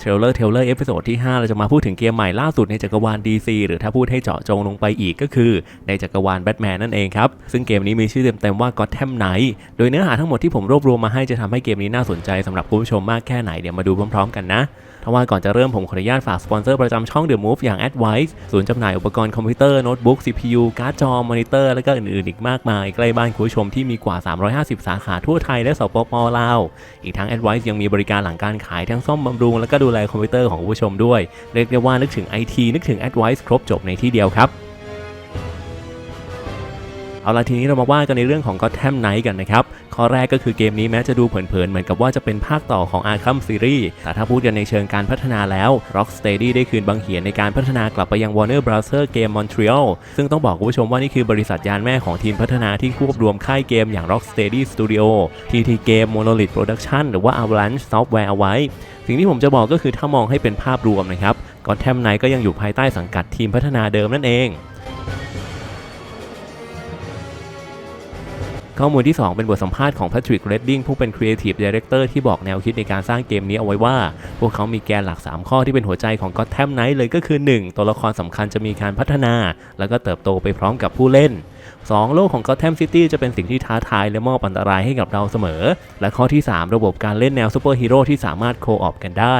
เทรลเลอร์เทรลเลอร์เอพิโซดที่ 5 เราจะมาพูดถึงเกมใหม่ล่าสุดในจักรวาล DC หรือถ้าพูดให้เจาะจงลงไปอีกก็คือในจักรวาลแบทแมนนั่นเองครับ ซึ่งเกมนี้มีชื่อเต็มๆว่า Gotham Knight โดยเนื้อหาทั้งหมดที่ผมรวบรวมมาให้จะทำให้เกมนี้น่าสนใจสำหรับผู้ชมมากแค่ไหนเดี๋ยวมาดูพร้อมๆ กันนะ ทว่าก่อนจะเริ่มผมขออนุญาตฝากสปอนเซอร์ประจำช่อง The Move อย่าง Advice ศูนย์จำหน่ายอุปกรณ์คอมพิวเตอร์โน้ตบุ๊ก CPU การ์ดจอ มอนิเตอร์ และก็อื่นๆ อีกมากมาย ใกล้บ้านคุณผู้ชมที่มีกว่า 350 สาขาทั่วไทยและสปปลาว อีกทั้ง Advice ยังมีบริการหลังการขายทั้งซ่อมบำรุง และก็ดูแลคอมพิวเตอร์ของผู้ชมด้วย เรียกได้ว่านึกถึง IT นึกถึง Advice ครบจบในที่เดียวครับ เอาละทีนี้เรามาว่ากันในเรื่องของ Gotham Knight กันนะครับ ข้อแรกก็คือเกมนี้แม้จะดูเผินๆ เหมือนกับว่าจะเป็นภาคต่อของ Arkham Series แต่ถ้าพูดกันในเชิงการพัฒนาแล้ว Rocksteady ได้คืนบางเหียนในการพัฒนากลับไปยัง Warner Bros. Game Montreal ซึ่งต้องบอกคุณผู้ชมว่านี่คือบริษัทยานแม่ของทีมพัฒนาที่ควบรวมค่ายเกมอย่าง Rocksteady Studio TT Game Monolith Production หรือว่า Avalanche Software เอาไว้ สิ่งที่ผมจะบอกก็คือถ้ามองให้เป็นภาพรวมนะครับ Gotham Knight ก็ยังอยู่ภายใต้สังกัดทีมพัฒนาเดิมนั่นเอง ข้อมูลที่ 2 เป็นบทสัมภาษณ์ของ Patrick Redding ผู้เป็น Creative Director ที่บอกแนวคิดในการสร้างเกมนี้เอาไว้ว่า พวกเขามีแกนหลัก 3 ข้อที่เป็นหัวใจของ Gotham Knight เลยก็คือ 1. ตัวละครสำคัญจะมีการพัฒนา แล้วก็เติบโตไปพร้อมกับผู้เล่น 2. โลกของ Gotham City จะเป็นสิ่งที่ท้าทายและมอบอันตรายให้กับเราเสมอ และข้อที่ 3 ระบบการเล่นแนวซูเปอร์ฮีโร่ที่สามารถโคออปกันได้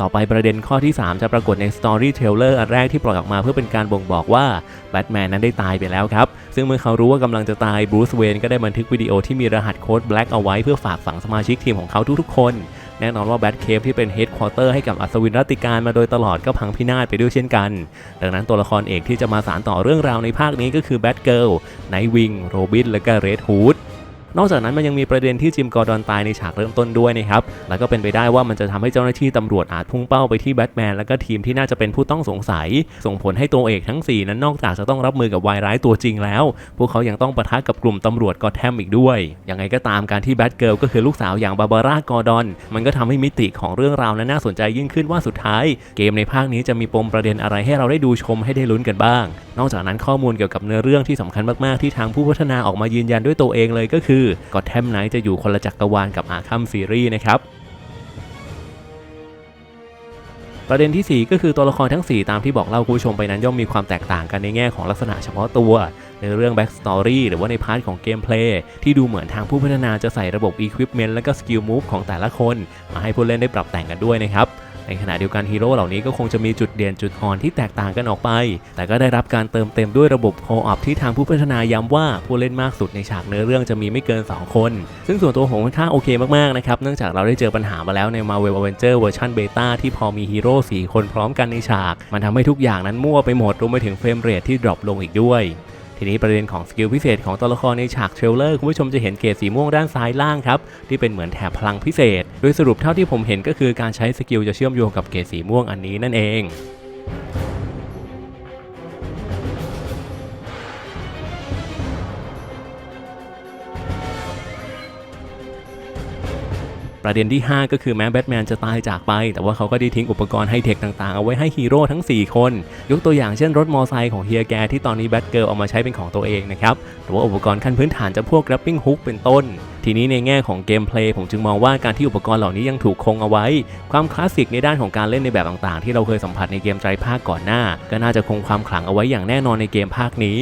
ต่อไปประเด็นข้อที่ 3 จะปรากฏใน Story Trailer อันแรกที่ปล่อยออกมาเพื่อเป็นการบ่งบอกว่าแบทแมนนั้นได้ตายไปแล้วครับ ซึ่งเมื่อเขารู้ว่ากำลังจะตายบรูซเวนก็ได้บันทึกวิดีโอที่มีรหัสโค้ด Black เอาไว้เพื่อฝากฝังสมาชิกทีมของเขาทุกๆ คน แน่นอนว่าแบทเคฟที่เป็นเฮดควอเตอร์ให้กับอัศวินรัตติการมาโดยตลอดก็พังพินาศไปด้วยเช่นกัน ดังนั้นตัวละครเอกที่จะมาสานต่อเรื่องราวในภาคนี้ก็คือแบทเกิลไนท์วิงโรบินและก็เรดฮูด นอกจากนั้นมันยังมีประเด็นที่จิมกอร์ดอนตายในฉากเริ่มต้นด้วยนะครับ แล้วก็เป็นไปได้ว่ามันจะทำให้เจ้าหน้าที่ตำรวจอาจพุ่งเป้าไปที่แบทแมนและก็ทีมที่น่าจะเป็นผู้ต้องสงสัย ส่งผลให้ตัวเอกทั้ง 4 นั้นนอกจากจะต้องรับมือกับวายร้ายตัวจริงแล้ว พวกเขายังต้องปะทะกับกลุ่มตำรวจกอแทมอีกด้วย ยังไงก็ตามการที่แบทเกิลก็คือลูกสาวอย่างบาบาร่ากอร์ดอน มันก็ทำให้มิติของเรื่องราวนั้นน่าสนใจยิ่งขึ้นว่าสุดท้าย เกมในภาคนี้จะมีปมประเด็นอะไรให้เราได้ดูชมให้ได้ลุ้นกันบ้าง นอกจากนั้นข้อมูลเกี่ยวกับเนื้อเรื่องที่สำคัญมากๆที่ทางผู้พัฒนาออกมายืนยันด้วยตัวเองเลยก็คือ Gotham Knight จะอยู่คนละจักรวาลกับ Arkham Series นะครับประเด็นที่ 4 ก็คือตัวละครทั้ง 4 ตามที่บอกเล่าคุณผู้ชมไปนั้นย่อมมีความแตกต่างกันในแง่ของลักษณะเฉพาะตัว ในเรื่อง Back Story หรือว่าในพาร์ทของเกมเพลย์ที่ดูเหมือนทางผู้พัฒนาจะใส่ระบบ Equipment และก็ Skill Move ของแต่ละคน มาให้ผู้เล่นได้ปรับแต่งกันด้วยนะครับ ในขณะเดียวกันฮีโร่เหล่านี้ก็คงจะมีจุดเด่นจุดอ่อนที่แตกต่างกันออกไป แต่ก็ได้รับการเติมเต็มด้วยระบบโคออปที่ทางผู้พัฒนาย้ำว่าผู้เล่นมากสุดในฉากเนื้อเรื่องจะมีไม่เกิน 2 คน ซึ่งส่วนตัวผมค่อนข้างโอเคมากๆนะครับ เนื่องจากเราได้เจอปัญหามาแล้วใน Marvel Avenger เวอร์ชันเบต้าที่พอมีฮีโร่4คนพร้อมกันในฉาก มันทำให้ทุกอย่างนั้นมั่วไปหมดรวมไปถึงเฟรมเรทที่ดรอปลงอีกด้วย ทีนี้ประเด็นของสกิลพิเศษของตัวละครในฉากเทรลเลอร์คุณผู้ชมจะเห็นเกรสีม่วงด้านซ้ายล่างครับที่เป็นเหมือนแถบพลังพิเศษ โดยสรุปเท่าที่ผมเห็นก็คือการใช้สกิลจะเชื่อมโยงกับเกรสีม่วงอันนี้นั่นเอง ประเด็นที่ 5 ก็คือแม้แบทแมนจะตายจากไป แต่ว่าเขาก็ได้ทิ้งอุปกรณ์ไฮเทคต่างๆ เอาไว้ให้ฮีโร่ทั้ง 4 คน ยกตัวอย่างเช่นรถมอไซค์ของเฮียแกที่ตอนนี้แบทเกิลเอามาใช้เป็นของตัวเองนะครับ หรือว่าอุปกรณ์ขั้นพื้นฐานจะพวก grappling hook เป็นต้น ทีนี้ในแง่ของเกมเพลย์ผมจึงมองว่าการที่อุปกรณ์เหล่านี้ยังถูกคงเอาไว้ ความคลาสสิกในด้านของการเล่นในแบบต่างๆ ที่เราเคยสัมผัสในเกมไตรภาคก่อนหน้า ก็น่าจะคงความขลังเอาไว้อย่างแน่นอนในเกมภาคนี้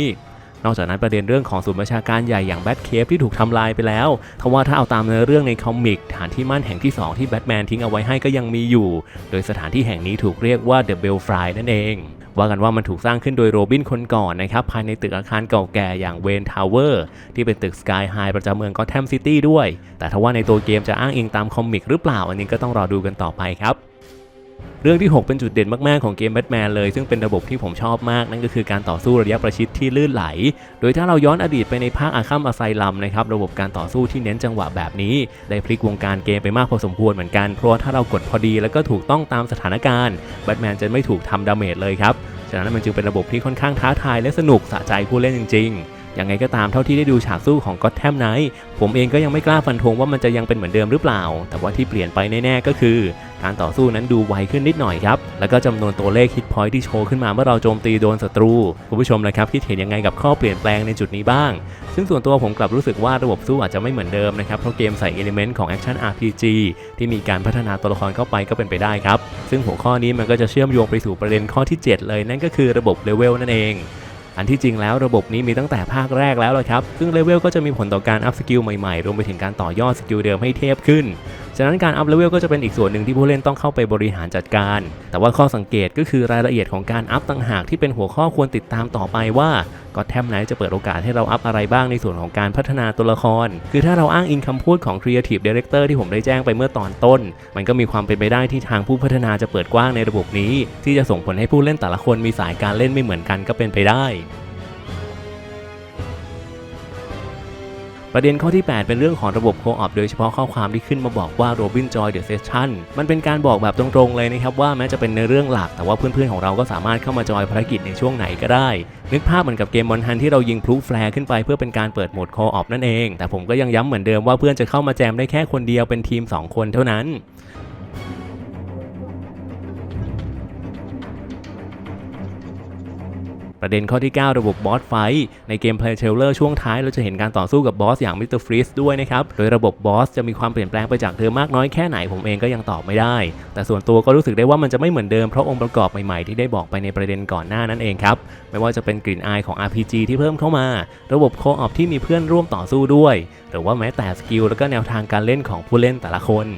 นอกจากนั้นประเด็นเรื่องของศูนย์ประชาการใหญ่อย่างแบทเคฟที่ถูกทำลายไปแล้วทว่าถ้าเอาตามเนื้อเรื่องในคอมิกฐานที่มั่นแห่งที่ 2 ที่แบทแมนทิ้งเอาไว้ให้ก็ยังมีอยู่ โดยสถานที่แห่งนี้ถูกเรียกว่า The Belfry นั่นเองว่ากันว่ามันถูกสร้างขึ้นโดยโรบินคนก่อนนะครับ ภายในตึกอาคารเก่าแก่อย่างเวนทาวเวอร์ที่เป็นตึกสกายไฮประจำเมืองก็แทมซิตี้ด้วย แต่ทว่าในตัวเกมจะอ้างอิงตามคอมิกหรือเปล่า อันนี้ก็ต้องรอดูกันต่อไปครับ เรื่องที่ 6 เป็นจุดเด่นมาก ๆ ของเกมแบทแมนเลย ซึ่งเป็นระบบที่ผมชอบมาก นั่นก็คือการต่อสู้ระยะประชิดที่ลื่นไหล โดยถ้าเราย้อนอดีตไปในภาคอาคัมอาไซลัมนะครับ ระบบการต่อสู้ที่เน้นจังหวะแบบนี้ ได้พลิกวงการเกมไปมากพอสมควรเหมือนกัน เพราะถ้าเรากดพอดีแล้วก็ถูกต้องตามสถานการณ์แบทแมนจะไม่ถูกทำดาเมจเลยครับ ฉะนั้นมันจึงเป็นระบบที่ค่อนข้างท้าทายและสนุกสะใจผู้เล่นจริง ๆ ยังไงก็ตามเท่าที่ได้ดูฉากสู้ของก็ t แทมไนท์ผมเองก็ยังไม่กล้าฟันธงว่ามันจะยังเป็นเหมือนเดิมหรือเปล่า แต่ว่าที่เปลี่ยนไปแน่ๆก็คือ การต่อสู้นั้นดูไวขึ้นนิดหน่อยครับ แล้วก็จำนวนตัวเลขฮิตพอยท์ที่โชว์ขึ้นมาเมื่อเราโจมตีโดนศัตรูคุณผู้ชมนะครับคิดเห็นยังไงกับข้อเปลี่ยนแปลงในจุดนี้บ้าง ซึ่งส่วนตัวผมกลับรู้สึกว่าระบบสู้อาจจะไม่เหมือนเดิมนะครับเพราะเกมใส่เอลิเมนต์ของแอคชั่น RPG ที่มีการพัฒนาตัวละครเข้าไปก็เป็นไปได้ครับ ซึ่งหัวข้อนี้มันก็จะเชื่อมโยงไปสู่ประเด็นข้อที่ 7 เลยนั่นก็คือระบบเลเวลนั่นเอง อันที่จริงแล้วระบบนี้มีตั้งแต่ภาคแรกแล้วละครับ ซึ่งเลเวลก็จะมีผลต่อการอัพสกิลใหม่ๆ รวมไปถึงการต่อยอดสกิลเดิมให้เทพขึ้น ฉะนั้นการอัพเลเวลก็จะเป็นอีกส่วนหนึ่งที่ผู้เล่นต้องเข้าไปบริหารจัดการ แต่ว่าข้อสังเกตก็คือรายละเอียดของการอัพต่างหากที่เป็นหัวข้อควรติดตามต่อไปว่าก็แทมไหนจะเปิดโอกาสให้เราอัพอะไรบ้างในส่วนของการพัฒนาตัวละคร คือถ้าเราอ้างอิงคำพูดของ Creative Director ที่ผมได้แจ้งไปเมื่อตอนต้น มันก็มีความเป็นไปได้ที่ทางผู้พัฒนาจะเปิดกว้างในระบบนี้ ที่จะส่งผลให้ผู้เล่นแต่ละคนมีสายการเล่นไม่เหมือนกันก็เป็นไปได้ ประเด็นข้อที่ 8 เป็นเรื่องของระบบโคออปโดยเฉพาะข้อความที่ขึ้นมาบอกว่า Robin Joy The Session มันเป็นการบอกแบบตรงๆเลยนะครับ ว่าแม้จะเป็นในเรื่องหลัก แต่ว่าเพื่อนๆของเราก็สามารถเข้ามาจอยภารกิจในช่วงไหนก็ได้ นึกภาพเหมือนกับเกมบอลฮันที่เรายิงพลุแฟร์ขึ้นไปเพื่อเป็นการเปิดโหมดโคออปนั่นเอง แต่ผมก็ยังย้ำเหมือนเดิมว่าเพื่อนจะเข้ามาแจมได้แค่คนเดียวเป็นทีม 2 คนเท่านั้น ประเด็นข้อที่ 9 ระบบบอสไฟท์ในเกม Play Trailer ช่วงท้ายเราจะเห็นการต่อสู้กับบอสอย่างมิสเตอร์ฟรีสด้วยนะครับ โดยระบบบอสจะมีความเปลี่ยนแปลงไปจากเดิมมากน้อยแค่ไหนผมเองก็ยังตอบไม่ได้ แต่ส่วนตัวก็รู้สึกได้ว่ามันจะไม่เหมือนเดิมเพราะองค์ประกอบใหม่ ๆ ที่ได้บอกไปในประเด็นก่อนหน้านั้นเองครับ ไม่ว่าจะเป็นกลิ่นอายของ RPG ที่เพิ่มเข้ามา ระบบโคออปที่มีเพื่อนร่วมต่อสู้ด้วย หรือว่าแม้แต่สกิลแล้วก็แนวทางการเล่นของผู้เล่นแต่ละคน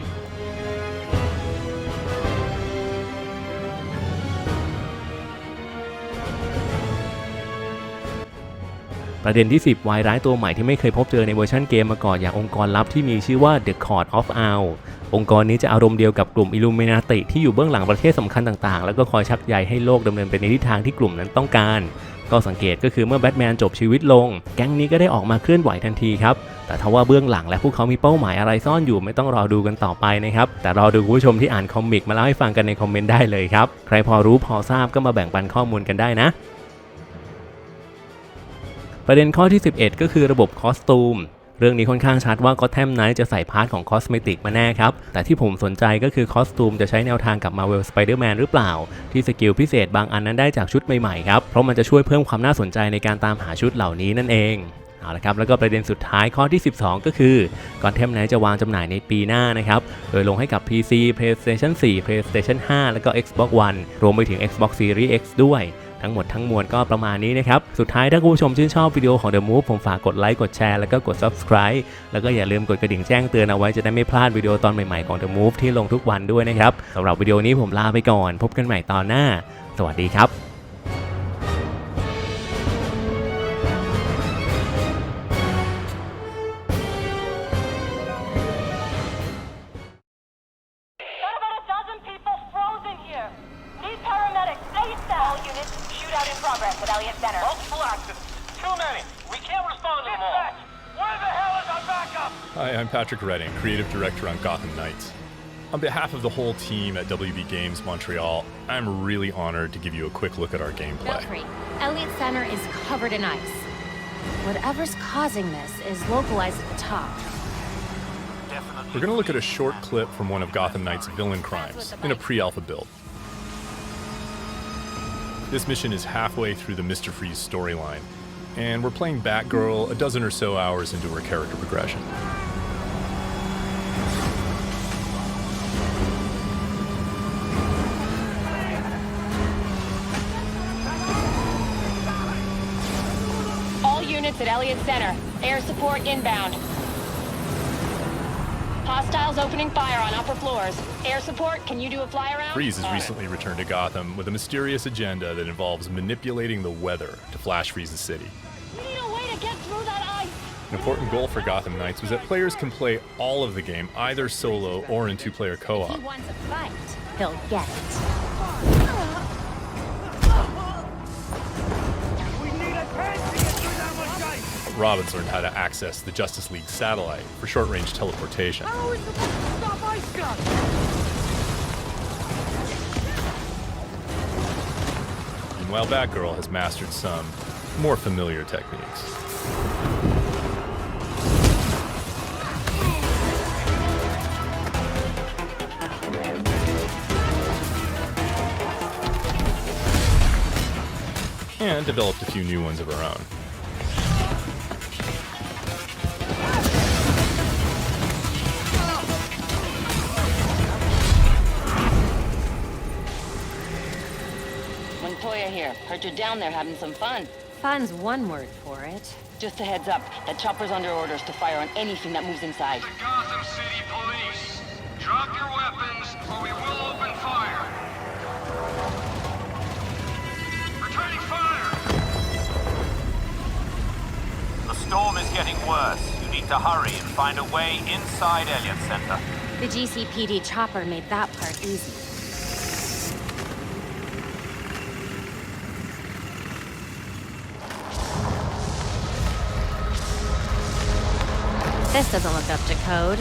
ประเด็นที่ 10วายร้ายตัวใหม่ที่ไม่เคยพบเจอในเวอร์ชันเกมมาก่อนอย่างองค์กรลับที่มีชื่อว่า The Court of Owl องค์กรนี้จะอารมณ์เดียวกับกลุ่ม Illuminati ที่อยู่เบื้องหลังประเทศสำคัญต่างๆ แล้วก็คอยชักใยให้โลกดำเนินไปในทิศทางที่กลุ่มนั้นต้องการ ก็สังเกตก็คือเมื่อแบทแมนจบชีวิตลง แก๊งนี้ก็ได้ออกมาเคลื่อนไหวทันทีครับ แต่ทว่าเบื้องหลังและพวกเขามีเป้าหมายอะไรซ่อนอยู่ไม่ต้องรอดูกันต่อไปนะครับ แต่รอดูคุณผู้ชมที่อ่านคอมิกมาเล่าให้ฟังกันในคอมเมนต์ได้เลยครับ ใครพอรู้พอทราบก็มาแบ่งปันข้อมูลกันได้นะ ประเด็นข้อที่ 11 ก็คือระบบคอสตูมเรื่องนี้ค่อนข้างชัดว่าก็แทมไนท์จะใส่พาร์ทของคอสเมติกมาแน่ครับ แต่ที่ผมสนใจก็คือคอสตูมจะใช้แนวทางกับ Marvel Spider-Man หรือเปล่า ที่สกิลพิเศษบางอันนั้นได้จากชุดใหม่ๆครับ เพราะมันจะช่วยเพิ่มความน่าสนใจในการตามหาชุดเหล่านี้นั่นเองเอาละครับแล้วก็ประเด็นสุดท้ายข้อที่ 12 ก็คือก่อนเทมไนท์จะวางจำหน่ายในปีหน้านะครับ โดยลงให้กับ PC PlayStation 4 PlayStation 5 แล้วก็ Xbox One รวมไปถึง Xbox Series X ด้วย ทั้งหมดทั้งมวลก็ประมาณนี้นะครับ สุดท้ายถ้าคุณผู้ชมชื่นชอบวิดีโอของ The Move ผมฝากกดไลค์กดแชร์แล้วก็กด Subscribe แล้วก็อย่าลืมกดกระดิ่งแจ้งเตือนเอาไว้จะได้ไม่พลาดวิดีโอตอนใหม่ๆของ The Move ที่ลงทุกวันด้วยนะครับสำหรับวิดีโอนี้ผมลาไปก่อน พบกันใหม่ตอนหน้า สวัสดีครับ Got about All units, shootout in progress at Elliott Center. Multiple accidents. Too many. We can't respond to them all. Where the hell is our backup? Hi, I'm Patrick Redding, creative director on Gotham Knights. On behalf of the whole team at WB Games Montreal, I'm really honored to give you a quick look at our gameplay. Belfry, Elliott Center is covered in ice. Whatever's causing this is localized at the top. We're going to look at a short clip from one of Gotham Knight's villain crimes in a pre alpha build. This mission is halfway through the Mr. Freeze storyline, and we're playing Batgirl a dozen or so hours into her character progression. All units at Elliott Center. Air support inbound. Hostiles opening fire on upper floors. Air support, can you do a fly around? Freeze has recently returned to Gotham with a mysterious agenda that involves manipulating the weather to flash freeze the city. We need a way to get through that ice. An important goal for Gotham Knights was that players can play all of the game either solo or in two player co If op. he wants a fight, he'll get it. Robin's learned how to access the Justice League satellite for short range teleportation. How we supposed to stop Ice Gun? Meanwhile, Batgirl has mastered some more familiar techniques. And developed a few new ones of her own. Heard you're down there having some fun. Fun's one word for it. Just a heads up, that chopper's under orders to fire on anything that moves inside. The Gotham City Police. Drop your weapons, or we will open fire. Returning fire! The storm is getting worse. You need to hurry and find a way inside Elliott Center. The GCPD chopper made that part easy. This doesn't look up to code.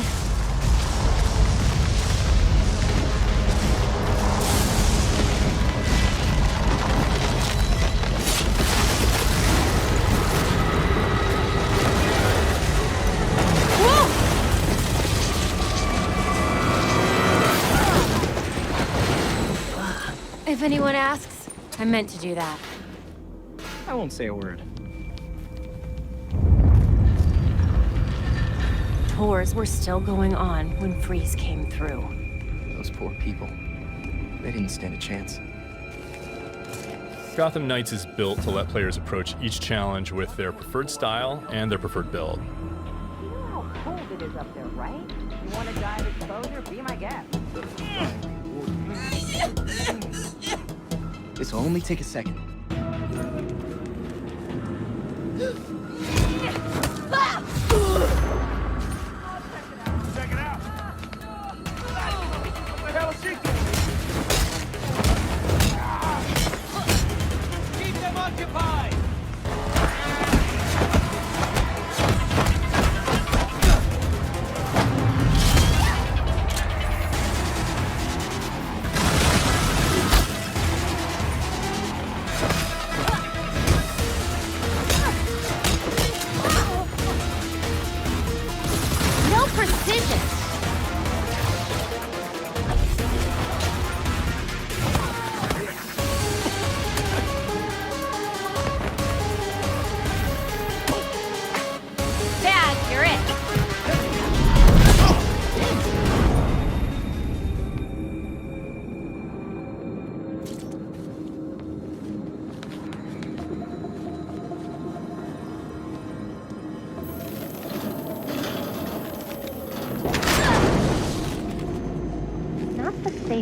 If anyone asks, I meant to do that. I won't say a word. Tours were still going on when Freeze came through. Those poor people. They didn't stand a chance. Gotham Knights is built to let players approach each challenge with their preferred style and their preferred build. You know how cold it is up there, right? You want to die of exposure? Be my guest. This will only take a second.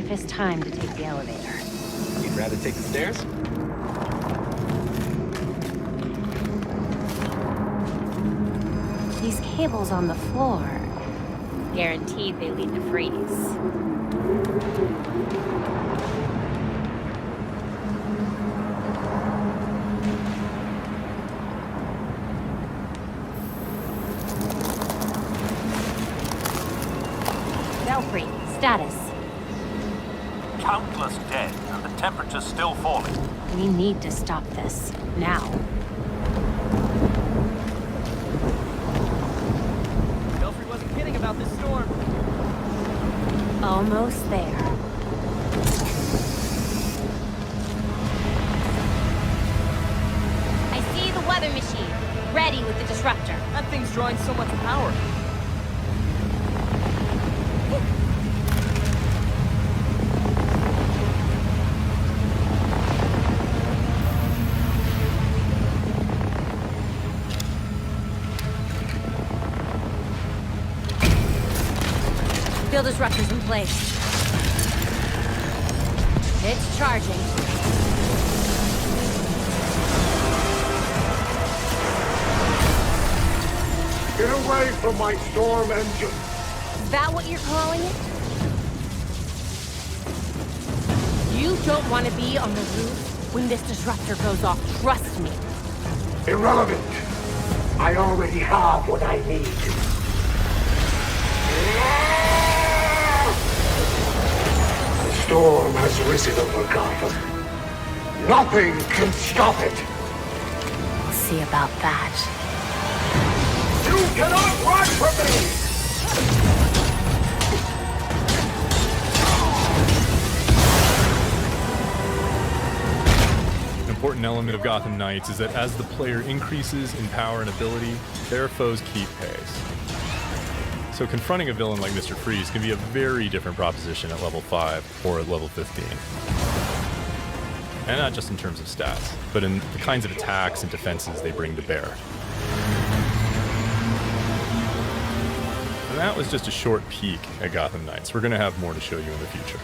Safest time to take the elevator. You'd rather take the stairs? These cables on the floor. Guaranteed they lead to freeze. Belfry, status. Countless dead, and the temperature's still falling. We need to stop this. Now. Belfry wasn't kidding about this storm. Almost there. I see the weather machine. Ready with the disruptor. That thing's drawing so much power. Field disruptors in place. It's charging. Away from my storm engine! Is that what you're calling it? You don't want to be on the roof when this disruptor goes off. Trust me. Irrelevant! I already have what I need. The storm has risen over Gotham. Nothing can stop it. We'll see about that. An important element of Gotham Knights is that as the player increases in power and ability, their foes keep pace. So confronting a villain like Mr. Freeze can be a very different proposition at level 5 or at level 15. And not just in terms of stats, but in the kinds of attacks and defenses they bring to bear. That was just a short peek at Gotham Knights. We're going to have more to show you in the future.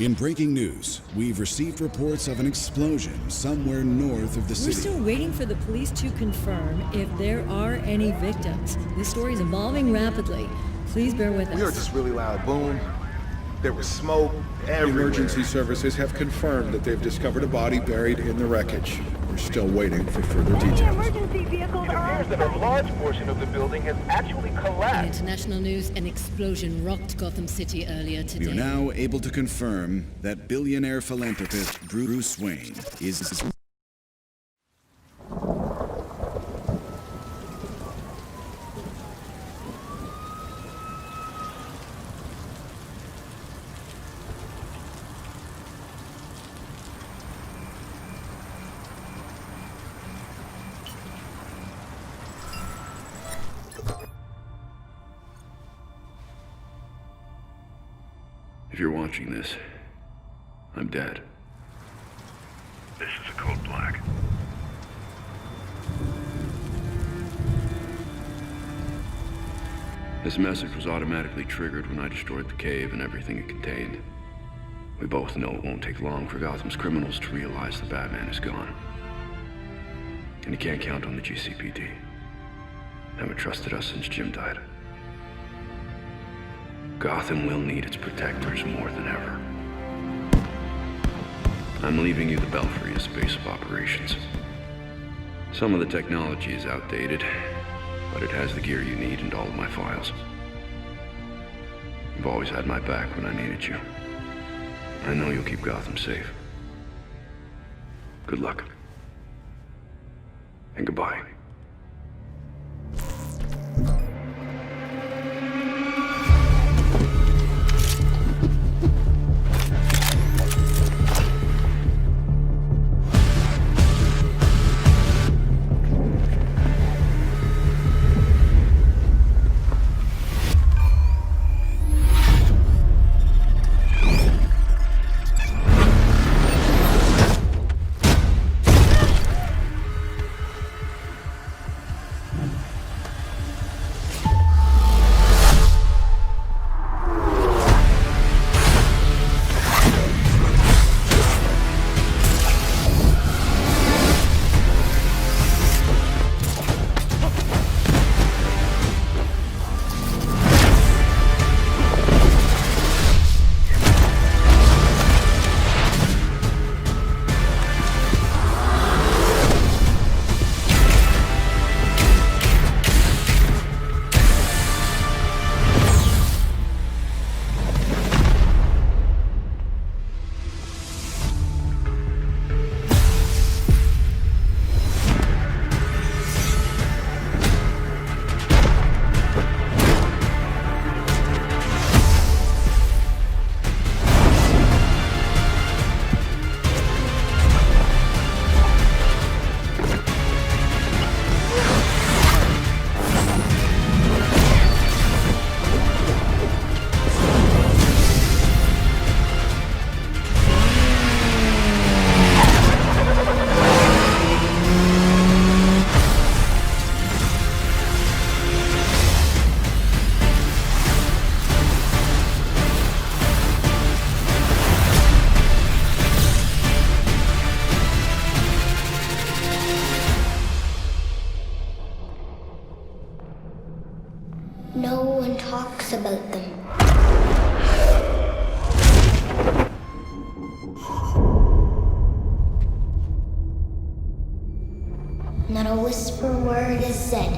In breaking news, we've received reports of an explosion somewhere north of the city. We're still waiting for the police to confirm if there are any victims. This story is evolving rapidly. Please bear with us. We are just really loud boom. There was smoke everywhere. Emergency services have confirmed that they've discovered a body buried in the wreckage. We're still waiting for further details. Emergency vehicles It appears that a large portion of the building has actually In collapsed. international news, an explosion rocked Gotham City earlier today. We today. are now able to confirm that billionaire philanthropist Bruce Wayne is If you're watching this, I'm dead. This is a code black. This message was automatically triggered when I destroyed the cave and everything it contained. We both know it won't take long for Gotham's criminals to realize the Batman is gone. And you can't count on the GCPD. Haven't trusted us since Jim died. Gotham will need its protectors more than ever. I'm leaving you the Belfry as a base of operations. Some of the technology is outdated, but it has the gear you need and all of my files. You've always had my back when I needed you. I know you'll keep Gotham safe. Good luck. And goodbye. Said.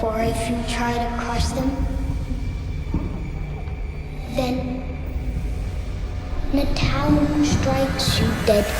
For if you try to crush them, then the town strikes you dead.